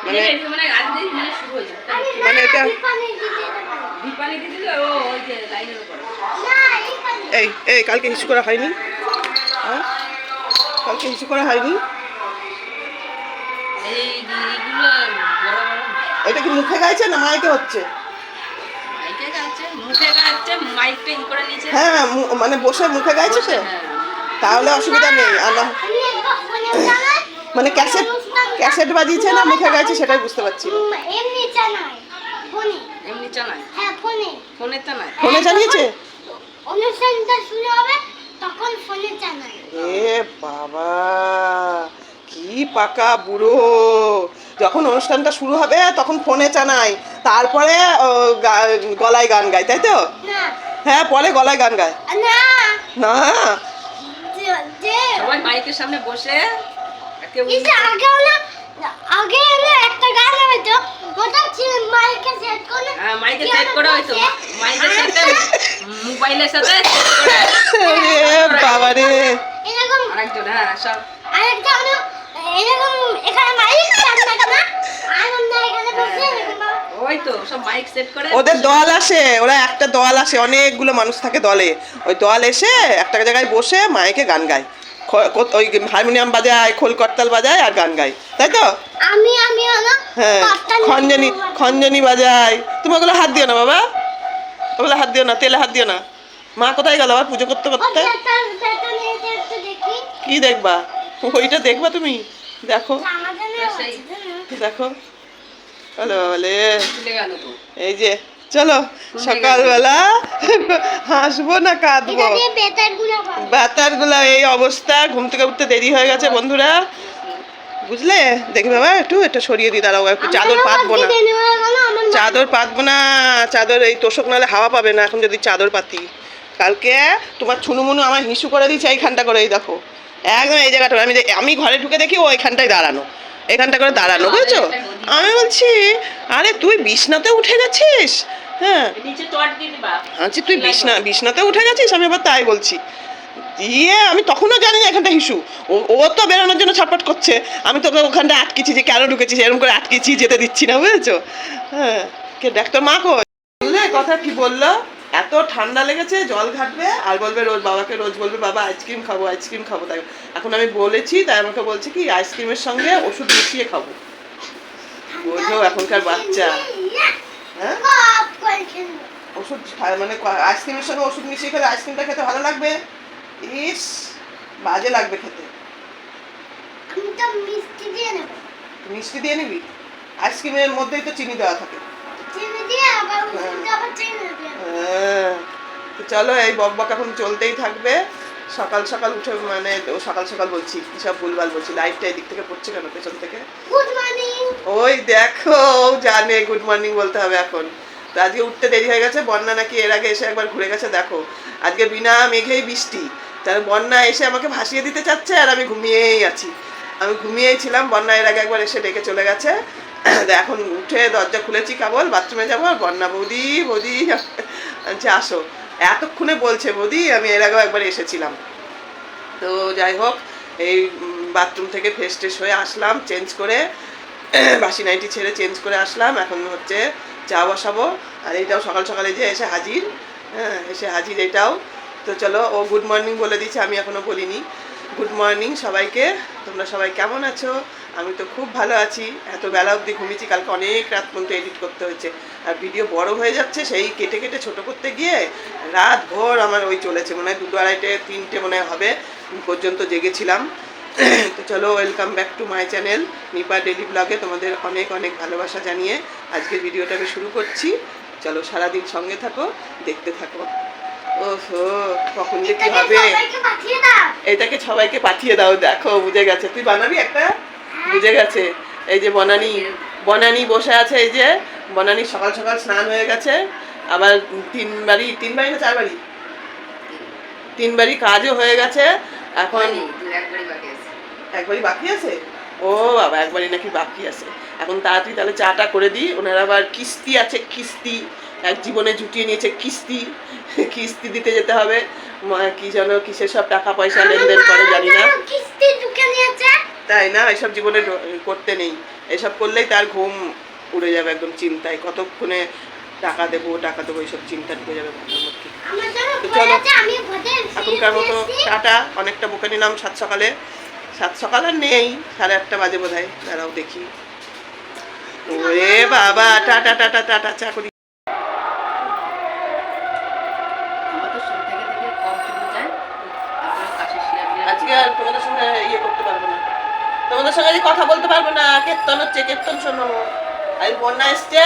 মানে মানে মানে মানে এটা- এই এই কালকে হিসু করা হয়নি? হ্যাঁ? কালকে হিসু করা হয়নি? এই এইগুলো বড় বড় এটা কি মুখে গাইছে না মাইকে হচ্ছে? হ্যাঁ হ্যাঁ, মু- মানে বসে মুখে গাইছে সে হ্যাঁ। তাহলে অসুবিধা নেই মানে ক্যাসেট ক্যাসেট বাজিয়েছে না মুখে গাইছে সেটাই বুঝতে পারছি এমনি চালাই, ফোনে। এমনি চালায়? হ্যাঁ, ফোনে। ফোনে ফোনে হ্যাঁ, জানিয়েছে অনুষ্ঠানটা শুরু হবে তখন ফোনে চালাই এ বাবা কি পাকা বুড়ো। যখন অনুষ্ঠানটা শুরু হবে তখন ফোনে চানাই তারপরে গলায় গান গায় তাই তো? না। হ্যাঁ পরে গলায় গান গায়। না। না। সবাই মাইকের সামনে বসে। আগেও না আগে একটা গান হইতো ওটা মাইকে সেট করে হ্যাঁ, মাইকে সেট করা মোবাইলের সাথে বাবা রে এরকম আরেকজন হ্যাঁ সব। আরেকটা এরকম এখানে মাইক থাকে না? আর আমরা এখানে বসে এরকম ভাবে- ওই তো সব মাইক সেট করে। ওদের দল আসে ওরা একটা দল আসে অনেকগুলো মানুষ থাকে দলে। ওই দল এসে একটা জায়গায় বসে মাইকে গান গায়। ওই হারমোনিয়াম বাজায় খোল করতাল বাজায় আর গান গায়। তাই তো? আমি আমি হ্যাঁ খঞ্জনি খঞ্জনি বাজায়। তুমি ওগুলো হাত দিও না বাবা। ওগুলো হাত দিও না তেলে হাত দিও না। মা কোথায় গেল আবার পুজো করতে করতে? কি দেখবা? ওইটা দেখবা তুমি? দেখো। দেখো। বলে এই যে চলো সকালবেলা হাসবো না কাঁদবো? বেতারগুলা এই অবস্থা ঘুম থেকে উঠতে দেরি হয়ে গেছে বন্ধুরা। বুঝলে? দেখি বাবা একটু এটা সরিয়ে দিই দাঁড়াও একটু চাদর পাতবো না। চাদর পাতবো না চাদর এই তোষক নাহলে হাওয়া পাবে না এখন যদি চাদর পাতি। কালকে তোমার ছুনুমুনু আমার হিসু করে দিচ্ছে এইখানটা করে এই দেখো। একদম এই জায়গাটা আমি যে- আমি ঘরে ঢুকে দেখি ও এখানটায় দাঁড়ানো। এখানটা করে দাঁড়ানো বুঝেছ? আমি বলছি আরে তুই বিছনাতে উঠে গেছিস? হ্যাঁ। আচ্ছা তুই বিছনা বিছনাতে উঠে গেছিস? আমি আবার তাই বলছি। দিয়ে আমি তখনও জানি না এখানটা হিসু। ও ও তো বেরোনোর জন্য ছটপট করছে। আমি তোকে ওখানটা আটকেছি যে কেন ঢুকেছিস? এরকম করে আটকেছি যেতে দিচ্ছি না বুঝেছ? হ্যাঁ। কে ডাক্তার মা কই? বললে কথা কি বলল? এত ঠান্ডা লেগেছে জল ঘাটবে আর বলবে রোজ বাবাকে রোজ বলবে বাবা আইসক্রিম খাব আইসক্রিম খাব। তাই এখন আমি বলেছি তাই আমাকে বলছে কি আইসক্রিমের সঙ্গে ওষুধ মিশিয়ে খাব। বোঝো এখনকার বাচ্চা। হ্যাঁ? ওষুধ মানে আইসক্রিমের সঙ্গে ওষুধ মিশিয়ে খেলে আইসক্রিমটা খেতে ভালো লাগবে? ইস বাজে লাগবে খেতে। মিষ্টি দিয়ে নেব। মিষ্টি দিয়ে নিবি? আইসক্রিমের মধ্যেই তো চিনি দেওয়া থাকে। হ্যাঁ। তো চলো এই বক বক এখন চলতেই থাকবে। সকাল সকাল উঠে মানে সকাল সকাল বলছি কি সব ভুলভাল বলছি? লাইটটা এদিক থেকে পড়ছে কেন পেছন থেকে? গুড মর্নিং ওই দেখো জানে গুড মর্নিং বলতে হবে এখন। তো আজকে উঠতে দেরি হয়ে গেছে, বন্যা নাকি এর আগে এসে একবার ঘুরে গেছে, দেখো। আজকে বিনা মেঘেই বৃষ্টি। তার বন্যা এসে আমাকে ভাসিয়ে দিতে চাচ্ছে আর আমি ঘুমিয়েই আছি। আমি ঘুমিয়েই ছিলাম, বন্যা এর আগে একবার এসে ডেকে চলে গেছে। এখন উঠে দরজা খুলেছি কেবল, বাথরুমে যাব আর বন্যা, বৌদি বৌদি আচ্ছা আসো। এতক্ষণে বলছে, বৌদি, আমি এর আগেও একবার এসেছিলাম। তো যাই হোক, এই বাথরুম থেকে ফ্রেশ ট্রেশ হয়ে আসলাম, চেঞ্জ করে বাসি নাইটি ছেড়ে চেঞ্জ করে আসলাম, এখন হচ্ছে চা বসাবো। আর এইটাও সকাল সকালে যে এসে হাজির হ্যাঁ এসে হাজির এটাও। তো চলো, ও গুড মর্নিং বলে দিচ্ছে আমি এখনও বলিনি। গুড মর্নিং সবাইকে, তোমরা সবাই কেমন আছো? আমি তো খুব ভালো আছি। এত বেলা অবধি ঘুমিয়েছি, কালকে অনেক রাত পর্যন্ত এডিট করতে হয়েছে। আর ভিডিও বড় হয়ে যাচ্ছে, সেই কেটে কেটে ছোট করতে গিয়ে রাত ভোর আমার ওই চলেছে। মনে হয় দুটো আড়াইটে, তিনটে মনে হবে পর্যন্ত জেগেছিলাম। তো চলো welcome back to my channel Nipa daily ব্লগে তোমাদের অনেক অনেক ভালোবাসা জানিয়ে আজকে ভিডিওটাকে শুরু করছি। চলো সারাদিন সঙ্গে থাকো দেখতে থাকো। ওহো কখন যে কি হবে? এটাকে সবাইকে পাঠিয়ে দাও দেখো বুঝে গেছে। তুই বানাবি একটা? বুঝে গেছে। এই যে বনানি বনানি বসে আছে এই যে বনানি সকাল সকাল স্নান হয়ে গেছে। আবার তিন বাড়ি তিন বাড়ি না চার বাড়ি? তিন। বাড়ি কাজও হয়ে গেছে। এখন একবারই বাকি আছে? ও বাবা একবারই নাকি বাকি আছে। এখন তাড়াতাড়ি তাহলে চাটা করে দিই। ওনার আবার কিস্তি আছে কিস্তি। এক জীবনে জুটিয়ে নিয়েছে কিস্তি। কিস্তি দিতে যেতে হবে। মা- কি যেন কিসের সব টাকা পয়সা লেনদেন করে জানি না। কিস্তি ঢুকে নিয়েছে। তাই না? এসব জীবনে করতে নেই। এসব করলেই তার ঘুম উড়ে যাবে একদম চিন্তায়। কতক্ষণে টাকা দেবো টাকা দেবো এইসব চিন্তা ঢুকে যাবে মাথার মধ্যে। তো চলো। এখনকার মতো টাটা। অনেকটা বুকে নিলাম সাত সকালে। সাত সকাল আর নেই, সাড়ে আটটা বাজে বোধ হয় দাঁড়াও দেখি। ওরে বাবা টাটা টাটা টাটা চা করি। আজকে আর তোমাদের সঙ্গে ইয়ে করতে পারব না। তোমাদের সঙ্গে কথা বলতে পারব না, কীর্তন হচ্ছে, কীর্তন শোনো। আজ বন্যা এসছে,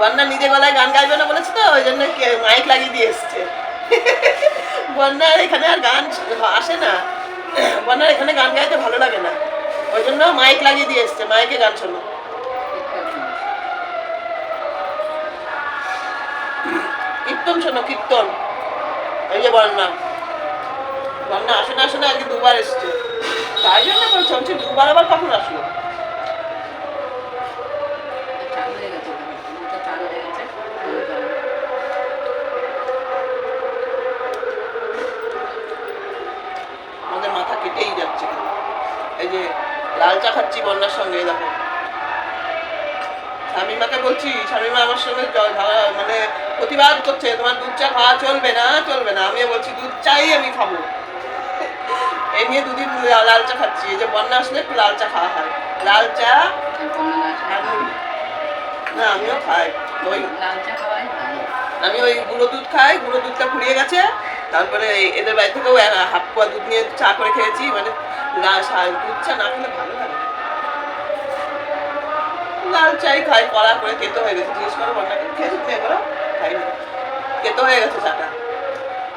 বন্যা নিজে গলায় গান গাইবে না বলেছে তো, ওই জন্য মাইক লাগিয়ে দিয়ে এসছে। বন্যার এখানে আর গান আসে না। বন্যার এখানে গান গাইতে ভালো লাগে না। ওই জন্য মাইক লাগিয়ে দিয়ে এসছে মাইকে গান শোনো। কীর্তন শোনো, কীর্তন। এই যে বন্যা বন্যা আসে না আসে না আজকে দুবার এসছে। তাই জন্য বলছি দুবার আবার কখন আসলো চালু হয়ে গেছে মুখটা চালু হয়ে গেছে ওই জল। আমাদের মাথা কেটেই যাচ্ছে এই যে লাল চা খাচ্ছি বন্যার সঙ্গে দেখো। শামিমাকে বলছি, শামিমা, আমার সঙ্গে মানে প্রতিবাদ করছে, তোমার দুধ চা খাওয়া চলবে না চলবে না। আমিও বলছি, দুধ চাই আমি খাব। এই নিয়ে দুদিন লাল চা খাচ্ছি। এই যে বন্যা আসলে একটু লাল চা খাওয়া হয়। লাল চা না, আমিও খাই। ওই লাল চা খাওয়াই আমি ওই গুঁড়ো দুধ খাই, গুঁড়ো দুধটা ফুরিয়ে গেছে। তারপরে এদের বাড়ি থেকেও হাফ পোয়া দুধ নিয়ে চা করে খেয়েছি। মানে লা- শাল দুধ চা না খেলে ভালো লাগে লাল চাই খাই, কড়া করে কেতো হয়ে গেছে, জিজ্ঞেস করো বন্যাকে খেয়েছো তুমি খাইনি কেতো হয়ে গেছে চাটা।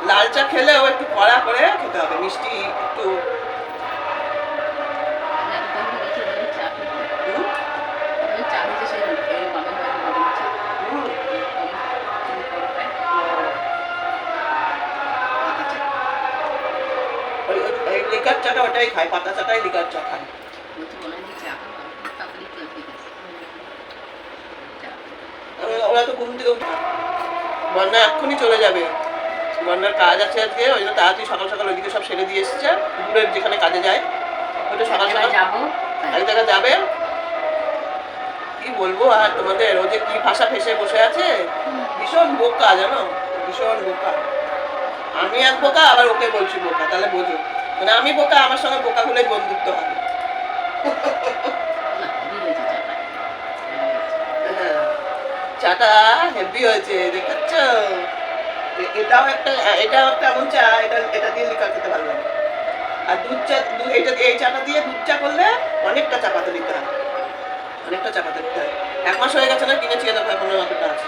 লাল চা খেলেও একটু কড়া করে খেতে হবে, মিষ্টি একটু লিকার চাটা ওটাই খাই পাতা চাটাই লিকার চা খাই। বলছি যে চা খাব তাড়াতাড়ি তো ঠিক আছে চা ওরা- ওরা তো ঘুম থেকে উঠে বন্যা এক্ষুনি চলে যাবে। বন্যার কাজ আছে আজকে ওই জন্য তাড়াতাড়ি সকাল সকাল ওইদিকে সব সেরে দিয়ে এসছে দূরের যেখানে কাজে যায়। ওটা সকাল সকাল। যাব? এক জায়গায় যাবে। কি বলব আর তোমাদের ও যে কি ভাষা ফেসে বসে আছে? ভীষণ বোকা জানো? ভীষণ বোকা। আমি এক বোকা আবার ওকে বলছি বোকা তাহলে বোঝো। মানে আমি বোকা আমার সঙ্গে বোকা হলে বন্ধুত্ব হবে। চাটা হেভি হয়েছে দেখাচ্ছ এটাও একটা এটাও একটা এমন চা এটা এটা দিয়ে লিকার খেতে ভালো লাগে। আর দুধ চা এটা এই চাটা দিয়ে দুধ চা করলে অনেকটা চা পাতা দিতে হয়। অনেকটা চা পাতা দিতে হয়। এক মাস হয়ে গেছে না কিনেছি দেখো এখনও অতটা আছে।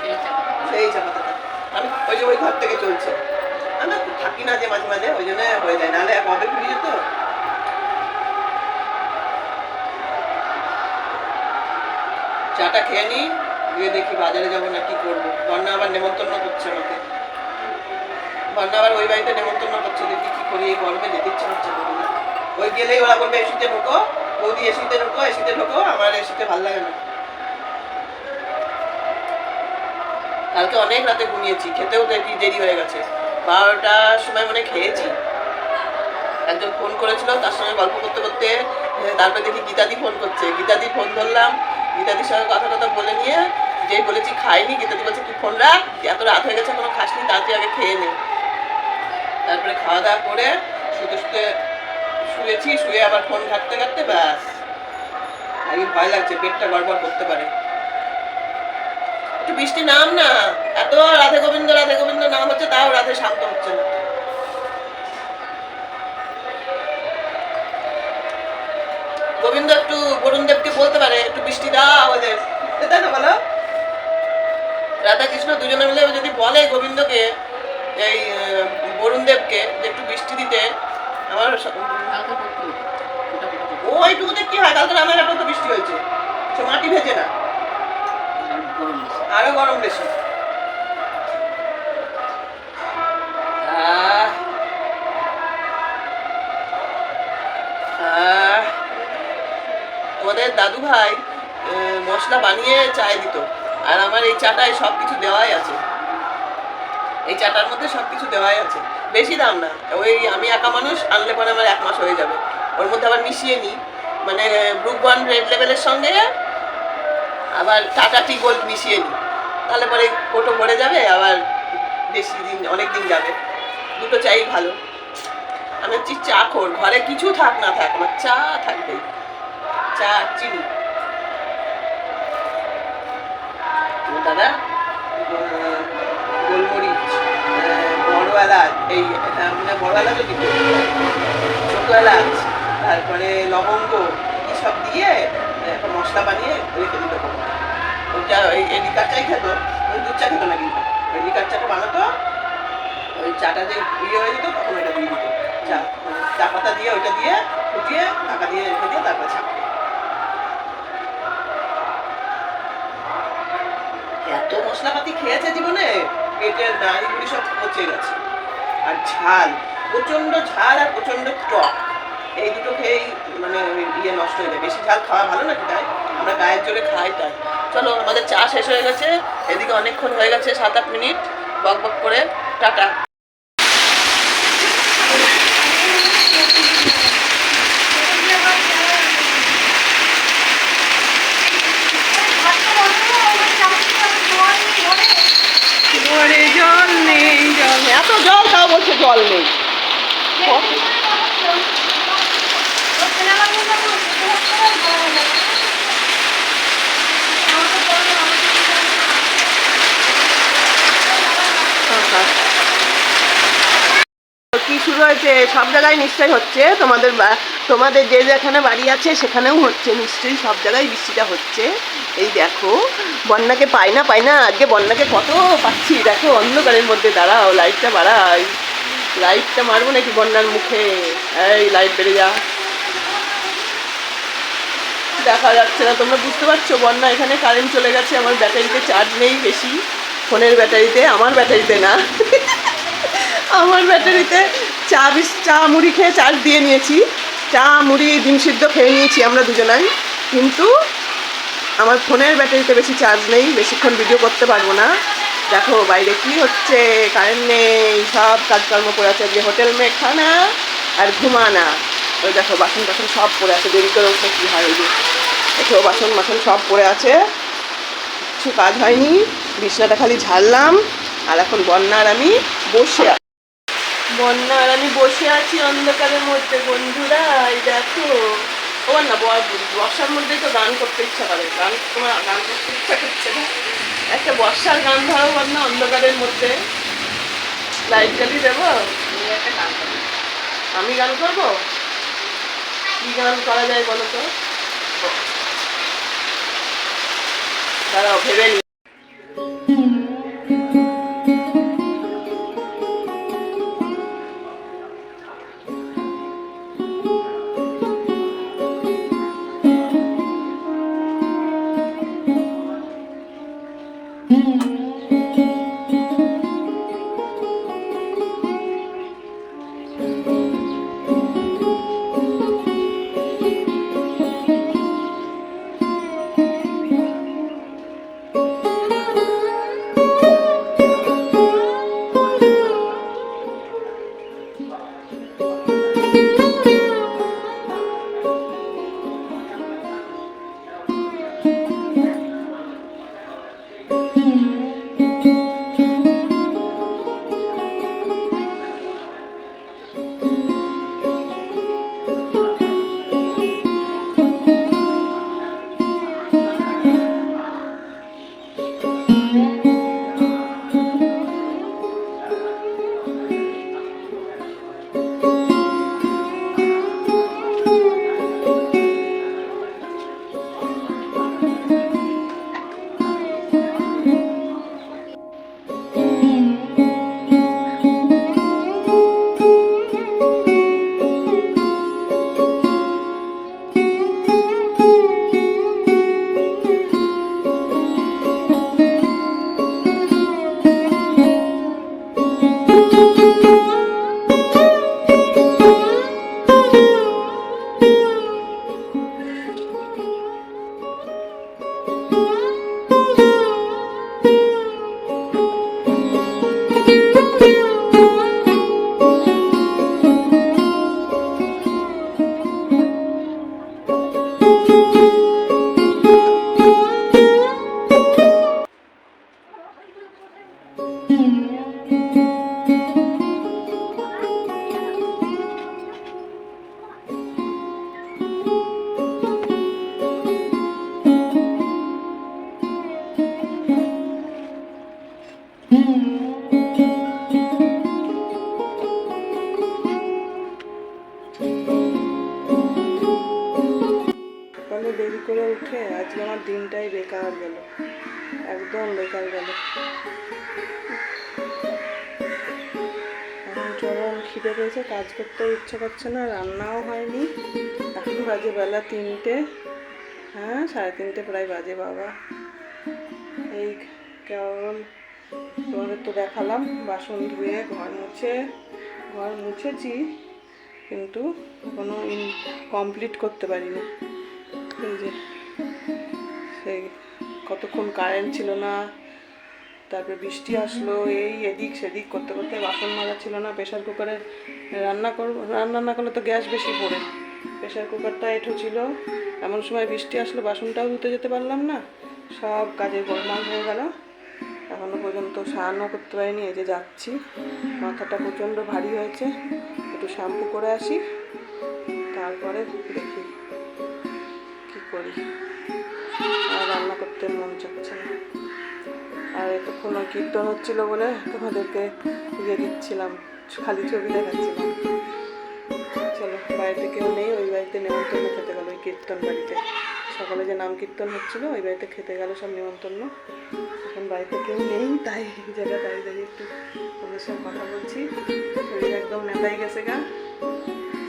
সেই চা পাতাটা। আমি ওই যে ওই ঘর থেকে চলছে। না থাকি না যে মাঝে মাঝে, ওই জন্য হয়ে যায়। নাহলে কবে যেত। চাটা খেয়ে গিয়ে দেখি বাজারে যাব না, কি করব? আবার নেমন্তন্ন করছে আমাকে। আবার ওই বাড়িতে নেমন্তন্ন করছে, দেখি কি করি, এই গরমে যেতে হচ্ছে ওই গেলেই ওরা বলবে, এসিতে ঢোকো, বৌদি এসিতে ঢোকো এসিতে ঢোকো, আমার এসিতে ভালো লাগে না। কালকে অনেক রাতে ঘুমিয়েছি, খেতেও দেরি দেরি হয়ে গেছে। বারোটার সময় মানে খেয়েছি। একজন ফোন করেছিল, তার সঙ্গে গল্প করতে করতে তারপরে দেখি গীতাদি ফোন করছে। গীতাদি ফোন ধরলাম, গীতাদির সঙ্গে কথা কথা বলে নিয়ে যেই বলেছি খাইনি, গীতাদি বলছে, তুই ফোন রাখ, এত রাত হয়ে গেছে কোনো খাসনি, তাড়াতাড়ি আগে খেয়ে নে। তারপরে খাওয়া দাওয়া করে শুতে শুতে শুয়েছি, শুয়ে আবার ফোন ঘাটতে ঘাটতে ব্যাস। আগে ভয় লাগছে, পেটটা গড়বড় করতে পারে। একটু বৃষ্টি নাম না। এত রাধে গোবিন্দ রাধে গোবিন্দ নাম হচ্ছে তাও রাধে শান্ত হচ্ছে না গোবিন্দ একটু বরুণ দেবকে বলতে পারে একটু বৃষ্টি দাও ওদের তাই না বলো। রাধা কৃষ্ণ দুজনে মিলে যদি বলে গোবিন্দকে এই বরুণ দেবকে যে একটু বৃষ্টি দিতে আমার ফোটা করতো ওইটুকুতে কি হয়? কালকে রামায়ণ তো বৃষ্টি হয়েছে। সে মাটি ভেজে না। আরও গরম বেশি। দাদু ভাই মশলা বানিয়ে চায় দিত। আর আমার এই চাটায় সব কিছু দেওয়াই আছে। এই চাটার মধ্যে সব কিছু দেওয়াই আছে। বেশি দাম না। ওই আমি একা মানুষ, আনলে পরে আমার এক মাস হয়ে যাবে। ওর মধ্যে আবার মিশিয়ে নিই। মানে ব্রুক বন রেড লেভেলের সঙ্গে আবার টাটা টি গোল্ড মিশিয়ে নিই। তাহলে পরে কোটো ভরে যাবে, আবার বেশি দিন, অনেক দিন যাবে। দুটো চাই ভালো। আমি হচ্ছি চা খোর। ঘরে কিছু থাক, না থাক, আমার চা থাকবেই। চা, চিনি। দাদা গোলমরিচ বড় এলাচ, এই মানে বড় এলাচ দিতে ছোট এলাচ, তারপরে লবঙ্গ এসব দিয়ে মশলা বানিয়ে রেখে দিতে ওইটা ওই লিকার চাই খেত, ওই দুধ চা খেত না কিন্তু। ওই চাটা বানাতো, ওই চাটা যে ইয়ে হয়ে যেত, তখন ওইটা দিয়ে দিত। চা মানে চা পাতা দিয়ে, ওইটা দিয়ে, ফুটিয়ে, ঢাকা দিয়ে রেখে দিয়ে তারপর চা মশলাপাতি খেয়েছে জীবনে পেটের নাড়িগুলি সব পচে গেছে। আর ঝাল প্রচণ্ড ঝাল আর প্রচণ্ড টক, এই দুটো খেয়েই মানে ইয়ে নষ্ট হয়ে যায়। বেশি ঝাল খাওয়া ভালো নাকি তাই? আমরা গায়ের জোরে খাই তাই। চলো, আমাদের চা শেষ হয়ে গেছে। এদিকে অনেকক্ষণ হয়ে গেছে, সাত আট মিনিট। বক বক করে, টাটা। নেই জল নেই এত জল তাও বলছে জল নেই কি শুরু হয়েছে সব জায়গায় নিশ্চয়ই হচ্ছে তোমাদের তোমাদের যে যেখানে বাড়ি আছে সেখানেও হচ্ছে, নিশ্চয়ই সব জায়গায় বৃষ্টিটা হচ্ছে। এই দেখো, বন্যাকে পাই না পাই না, আজকে বন্যাকে কত পাচ্ছি। দেখো, অন্ধকারের মধ্যে দাঁড়াও, লাইটটা বাড়াই লাইটটা মারবো নাকি বন্যার মুখে? এই, লাইট বেড়ে যা। দেখা যাচ্ছে না, তোমরা বুঝতে পারছ, বন্যা এখানে কারেন্ট চলে গেছে, আমার ব্যাটারিতে চার্জ নেই বেশি। ফোনের ব্যাটারিতে, আমার ব্যাটারিতে না। আমার ব্যাটারিতে চা বিস, চা মুড়ি খেয়ে চার্জ দিয়ে নিয়েছি। চা, মুড়ি, ডিম সিদ্ধ খেয়ে নিয়েছি আমরা দুজনাই। কিন্তু আমার ফোনের ব্যাটারিতে বেশি চার্জ নেই, বেশিক্ষণ ভিডিও করতে পারব না। দেখো বাইরে কি হচ্ছে, কারেন্ট নেই, সব কাজকর্ম করে আছে। যে হোটেল মে খানা আর ঘুমানা। ওই দেখো বাসন টাসন সব পড়ে আছে। দেরি করে উঠে কী হয় ওই দেখো বাসন মাসন সব পড়ে আছে। কিছু কাজ হয়নি। বিছনাটা খালি ঝাড়লাম। আর এখন বন্যার আমি বসে বন্যা, আর আমি বসে আছি অন্ধকারের মধ্যে। বন্ধুরা, এই দেখো। ও না বর্ষার মধ্যেই তো গান করতে ইচ্ছা করে। গান তোমার গান করতে ইচ্ছা করছে না? একটা বর্ষার গান ধরো বন্যা অন্ধকারের মধ্যে। লাইট জ্বালিয়ে দেবো একটা করো। আমি গান করব? কি গান করা যায় বলো তো? দাঁড়াও, ভেবে Mm-hmm. সাড়ে তিনটে প্রায় বাজে, বাবা। এই কেবল তোমাদের তো দেখালাম, বাসন ধুয়ে ঘর মুছে, ঘর মুছেছি, কিন্তু কোনো কমপ্লিট করতে পারিনি। এই যে, সেই কতক্ষণ কারেন্ট ছিল না, তারপরে বৃষ্টি আসলো, এই এদিক সেদিক করতে করতে বাসন মাজা ছিল না প্রেশার কুকারে রান্না করব, রান্না না করলে তো গ্যাস বেশি পড়ে। প্রেশার কুকারটা এঁঠো ছিল। এমন সময় বৃষ্টি আসলো, বাসনটাও ধুতে যেতে পারলাম না। সব কাজের গোলমাল হয়ে গেল। এখনও পর্যন্ত স্নানও করতে পারিনি, এই যে যাচ্ছি। মাথাটা প্রচণ্ড ভারী হয়েছে। একটু শ্যাম্পু করে আসি, তারপরে দেখি কি করি। আর রান্না করতে মন চাচ্ছে না। আর এতক্ষণ কীর্তন হচ্ছিল বলে তোমাদেরকে ইয়ে দিচ্ছিলাম, খালি ছবি দেখাচ্ছিলাম। বাড়িতে কেউ নেই, ওই বাড়িতে নেমন্তন্ন খেতে গেলো, ওই কীর্তন বাড়িতে। সকালে যে নাম কীর্তন হচ্ছিল, ওই বাড়িতে খেতে গেল সব নেমন্তন্ন এখন বাড়িতে কেউ নেই, তাই এই জায়গায় দাঁড়িয়ে দাঁড়িয়ে একটু ওদের সঙ্গে কথা বলছি। শরীর একদম নেতাই গেছে গা।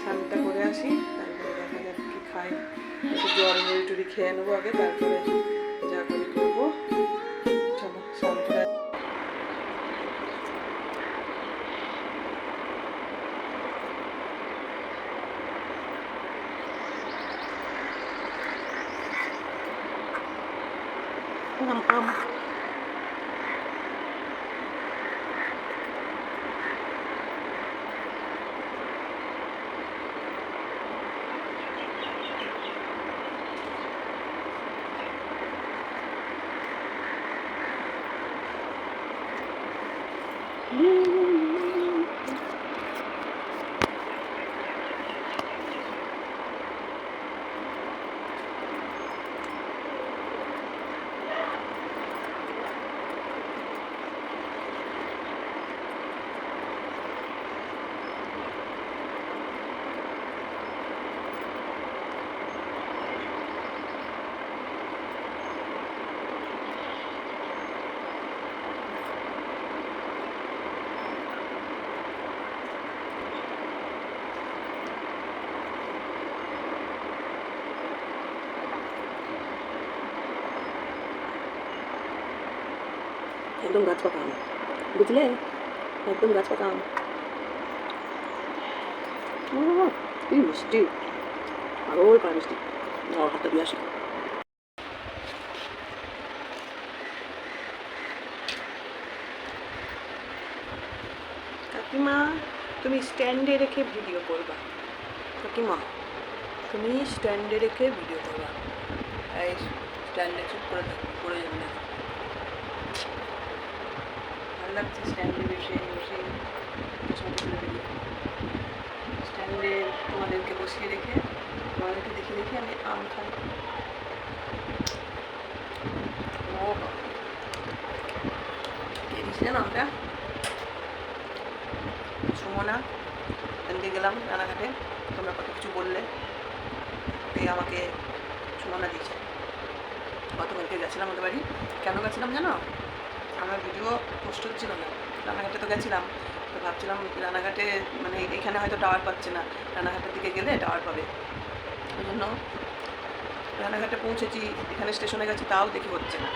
স্নানটা করে আসি, তারপরে দেখা যাক কি খাই একটু জল মুড়ি টুড়ি খেয়ে নেব আগে, তারপরে যা করে করব চলো স্নান করে আম আম একদম গাছ পাকা আম। বুঝলে? একদম গাছ পাকা আম। কি মিষ্টি। আরও পায় মিষ্টি। যাওয়ার হাতটা দিয়ে আসি। কাকিমা, তুমি স্ট্যান্ডে রেখে ভিডিও করবা। কাকিমা, তুমি স্ট্যান্ডে রেখে ভিডিও করবা। এই, স্ট্যান্ডে চুপ করে পড়ে যাবে না। লাগছে স্ট্যান্ডে বসে বসে স্ট্যান্ডে তোমাদেরকে বসিয়ে রেখে, তোমাদেরকে দেখে দেখে আমি আম খাই। ও। কে দিচ্ছে জানো আমটা সুমনা। এদিকে গেলাম রানাঘাটে। তোমরা কত কিছু বললে তে আমাকে সুমনা দিয়েছে। গতকালকে গেছিলাম ওদের বাড়ি। কেন গেছিলাম জানো? আমার ভিডিও পোস্ট হচ্ছিল না। রানাঘাটে তো গেছিলাম, তো ভাবছিলাম রানাঘাটে মানে এখানে হয়তো টাওয়ার পাচ্ছে না, রানাঘাটের দিকে গেলে টাওয়ার পাবে। ওই জন্য রানাঘাটে পৌঁছেছি, এখানে স্টেশনে গেছি, তাও দেখি হচ্ছে না।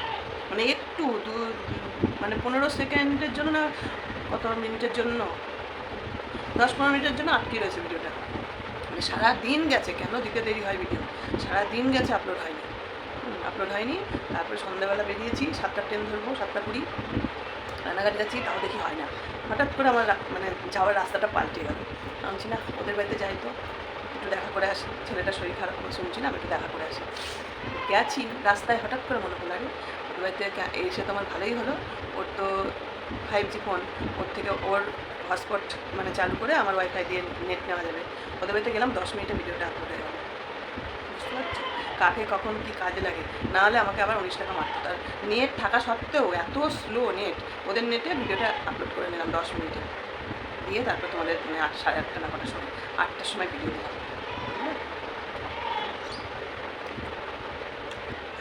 মানে একটু দু মানে পনেরো সেকেন্ডের জন্য না, কত মিনিটের জন্য, দশ পনেরো মিনিটের জন্য আটকে রয়েছে ভিডিওটা। মানে সারা দিন গেছে, কেন দিতে দেরি হয় ভিডিও সারা দিন গেছে আপলোড হয়নি। আপলোড হয়নি, তারপরে সন্ধ্যাবেলা বেরিয়েছি, সাতটা ট্রেন ধরবো, সাতটা কুড়ি। রানাঘাট যাচ্ছি, তাও দেখি হয় না। হঠাৎ করে আমার মানে যাওয়ার রাস্তাটা পাল্টে গেল। ভাবছি না, ওদের বাড়িতে যাই তো। একটু দেখা করে আসি। ছেলেটা শরীর খারাপ শুনছি না, আমি একটু দেখা করে আসি। গেছি রাস্তায়, হঠাৎ করে মনে হলো, আরে, ওদের বাড়িতে এসে তো আমার ভালোই হলো। ওর তো ফাইভ জি ফোন ওর থেকে ওর হটস্পট মানে চালু করে আমার ওয়াইফাই দিয়ে নেট নেওয়া যাবে। ওদের বাড়িতে গেলাম, দশ মিনিটে ভিডিওটা আপলোড হয়ে গেল। কাকে কখন কি কাজে লাগে? না হলে আমাকে আবার উনিশ টাকা মারতো। তার নেট থাকা সত্ত্বেও এত স্লো নেট ওদের নেটে ভিডিওটা আপলোড করে নিলাম দশ মিনিটে। দিয়ে তারপর তোমাদের মানে আট, সাড়ে আটটা না কটার সময়, আটটার সময় ভিডিও দিলাম?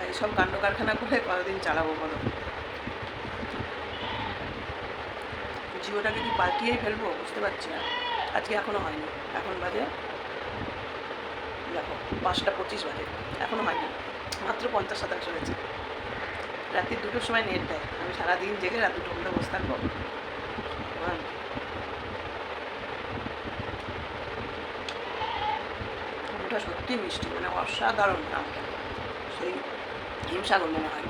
এইসব কাণ্ড কারখানা করে কতদিন চালাবো বলো? জিওটাকে কি পাল্টিয়েই ফেলব? বুঝতে পারছি না। আজকে এখনও হয়নি। এখন বাজে দেখো, পাঁচটা পঁচিশ বাজে, এখনও হয়নি, মাত্র পঞ্চাশ শতাংশ হয়েছে। রাত্রি দুটোর সময় নেট দেয়, আমি সারাদিন জেগে রাত দুটো পর্যন্ত বসে থাকব আমটা সত্যি মিষ্টি মানে অসাধারণ আমটা সেই হিমসাগর মনে হয়।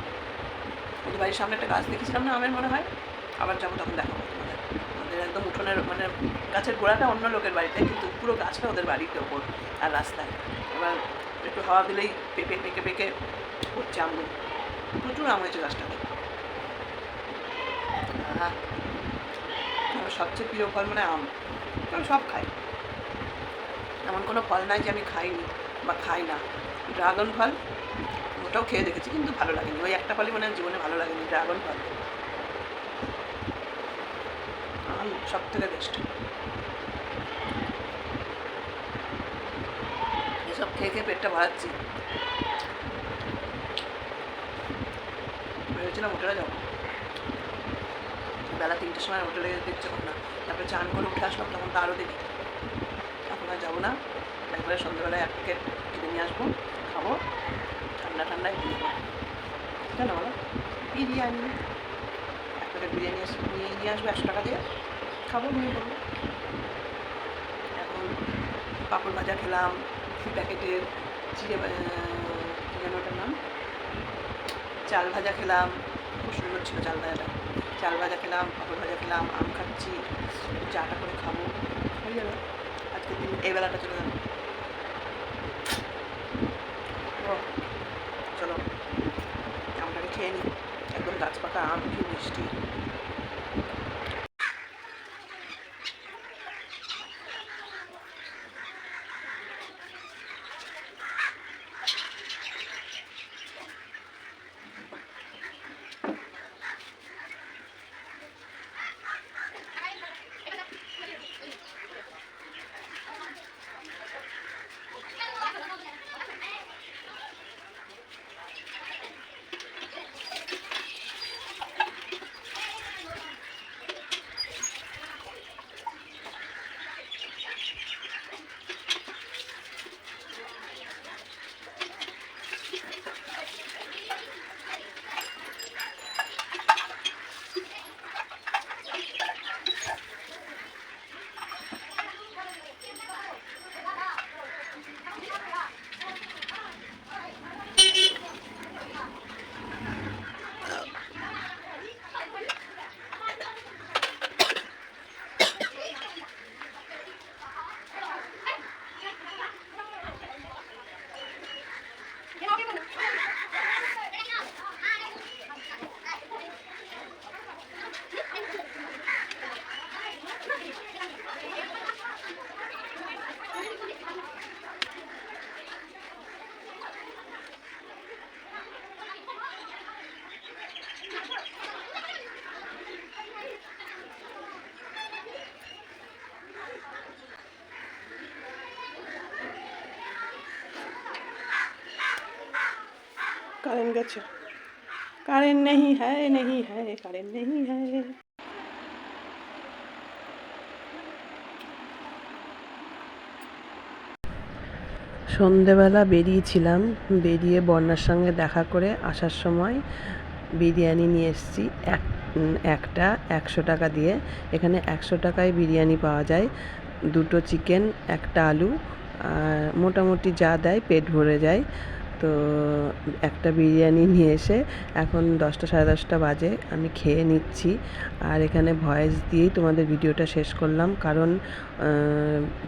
ওদের বাড়ির সামনে একটা গাছ দেখেছিলাম না আমের মনে হয়? আবার যাব তখন দেখাবো তোমাদের। ওদের একদম উঠোনের মানে গাছের গোড়াটা অন্য লোকের বাড়িতে, কিন্তু পুরো গাছটা ওদের বাড়িতে ওপর আর রাস্তায়। এবার একটু হাওয়া দিলেই পেকে পেকে পেকে পড়ছে আমগুলো প্রচুর আম হয়েছে গাছটাতে। হ্যাঁ আমার সবচেয়ে প্রিয় ফল মানে আম। আমি সব খাই। এমন কোনো ফল নাই যে আমি খাইনি বা খাই না। ড্রাগন ফল, ওটাও খেয়ে দেখেছি, কিন্তু ভালো লাগেনি। ওই একটা ফলই মানে জীবনে ভালো লাগেনি, ড্রাগন ফল। আম সব থেকে বেস্ট এসব খেয়ে খেয়ে পেটটা ভরাচ্ছি ভেবেছিলাম হোটেলে যাব। বেলা তিনটের সময় হোটেলে ইচ্ছে না। তারপরে চান করে উঠে আসলাম, তখন তো আরও দেরি এখন আর যাব না। একবারে সন্ধ্যাবেলায় এক প্যাকেট কিনে নিয়ে আসব, খাব। ঠান্ডা ঠান্ডায় কেন বলো বিরিয়ানি। এক প্যাকেট বিরিয়ানি নিয়ে নিয়ে আসব একশো টাকা দিয়ে। খাব নিয়ে পড়ব। এখন পাঁপড় ভাজা খেলাম। প্যাকেটের চিড়ে যেন ওটার নাম? চাল ভাজা খেলাম, খুব সুন্দর ছিল চাল ভাজাটা। চাল ভাজা খেলাম, পাঁপড় ভাজা খেলাম, আম খাচ্ছি চাটা করে খাব। হয়ে যাবে আজকের দিন এই বেলাটা চলে যাবে। চলো। আমটাকে খেয়ে নিই একদম গাছ পাকা আম, কি মিষ্টি। কারেন্ট গেছে। কারেন্ট নেই হ্যায় নেই হ্যায় কারেন্ট নেই হ্যায় সন্ধেবেলা বেরিয়েছিলাম, বেরিয়ে বন্যার সঙ্গে দেখা করে আসার সময় বিরিয়ানি নিয়ে এসেছি, এক একটা একশো টাকা দিয়ে। এখানে একশো টাকায় বিরিয়ানি পাওয়া যায়, দুটো চিকেন, একটা আলু, আর মোটামুটি যা দেয় পেট ভরে যায়। তো একটা বিরিয়ানি নিয়ে এসে এখন দশটা সাড়ে দশটা বাজে, আমি খেয়ে নিচ্ছি। আর এখানে ভয়েস দিয়েই তোমাদের ভিডিওটা শেষ করলাম, কারণ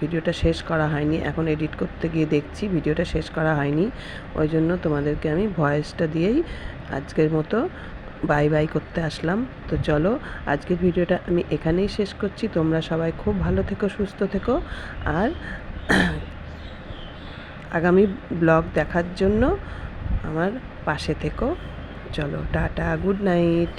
ভিডিওটা শেষ করা হয়নি। এখন এডিট করতে গিয়ে দেখছি, ভিডিওটা শেষ করা হয়নি। ওই জন্য তোমাদেরকে আমি ভয়েসটা দিয়েই আজকের মতো বাই বাই করতে আসলাম। তো চলো, আজকের ভিডিওটা আমি এখানেই শেষ করছি। তোমরা সবাই খুব ভালো থেকো, সুস্থ থেকো। আর আগামী ব্লগ দেখার জন্য আমার পাশে থেকো। চলো টাটা গুড নাইট।